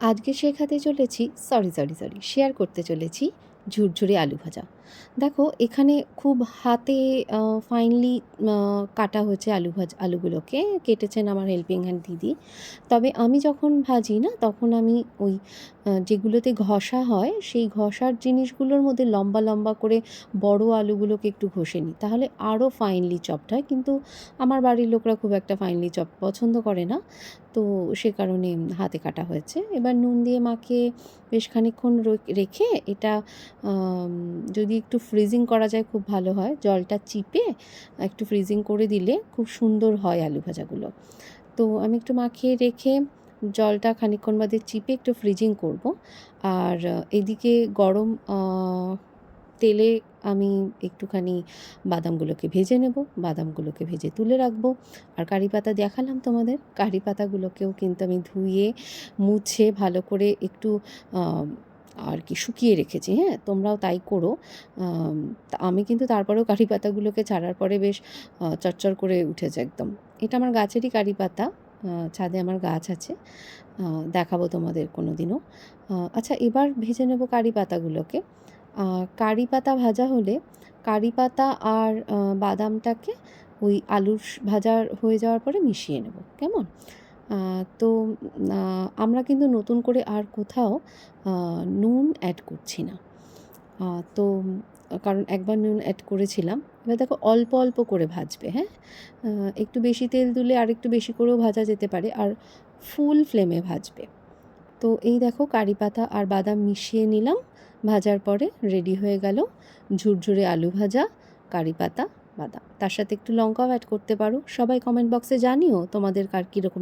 আজকে শেখাতে চলেছি সরি সরি সরি শেয়ার করতে চলেছি ঝুরঝুরে আলু ভাজা। দেখো, এখানে খুব হাতে ফাইনলি কাটা হয়েছে আলু ভাজ, আলুগুলোকে। কেটেছেন আমার হেল্পিং হ্যান্ড দিদি। তবে আমি যখন ভাজি না, তখন আমি ওই যেগুলোতে ঘষা হয়, সেই ঘষার জিনিসগুলোর মধ্যে লম্বা লম্বা করে বড় আলুগুলোকে একটু ঘষে নিই। তাহলে আরও ফাইনলি চপড হয়। কিন্তু আমার বাড়ির লোকরা খুব একটা ফাইনলি চপ পছন্দ করে না। তো সে কারণে হাতে কাটা হয়েছে। এবার নুন দিয়ে মাকে বেশ খানিকক্ষণ রে- রেখে এটা যদি একটু ফ্রিজিং করা যায় খুব ভালো হয়। জলটা চিপে একটু ফ্রিজিং করে দিলে খুব সুন্দর হয় আলু ভাজাগুলো। তো আমি একটু মাখিয়ে রেখে জলটা খানিকক্ষণ বাদে চিপে একটু ফ্রিজিং করব। আর এদিকে গরম তেলে আমি একটুখানি বাদামগুলোকে ভেজে নেব। বাদামগুলোকে ভেজে তুলে রাখব। আর কারি পাতা দেখালাম তোমাদের। কারি পাতাগুলোকেও কিন্তু আমি ধুয়ে, মুছে ভালো করে একটু আর কি শুকিয়ে রেখেছি হ্যাঁ? তোমরাও তাই করো। আমি কিন্তু তারপরেও কারি পাতাগুলোকে ছাড়ার পরে বেশ আহ, চচ্চর করে উঠেছে একদম। এটা আমার গাছেরই কারি পাতা ছাদে আমার গাছ আছে দেখাবো তোমাদের কোনো দিনও আচ্ছা এবার ভেজে নেব কারি পাতাগুলোকে। কারি পাতা ভাজা হলে কারি পাতা আর বাদামটাকে ওই আলুর ভাজা হয়ে যাওয়ার পরে মিশিয়ে নেব কেমন? তো আমরা কিন্তু নতুন করে আর কোথাও নুন অ্যাড করছি না। তো কারণ একবার নুন অ্যাড করেছিলাম, এবার দেখো অল্প অল্প করে ভাজবে হ্যাঁ? একটু বেশি তেল দিলে আর একটু বেশি করেও ভাজা যেতে পারে, আর ফুল ফ্লেমে ভাজবে। তো এই দেখো কারি পাতা আর বাদাম মিশিয়ে নিলাম, ভাজার পরে রেডি হয়ে গেল ঝুরঝুরে আলু ভাজা, কারি পাতা, বাদাম। তার সাথে একটু লঙ্কাও অ্যাড করতে পারো। সবাই কমেন্ট বক্সে জানিও তোমাদের কার কীরকম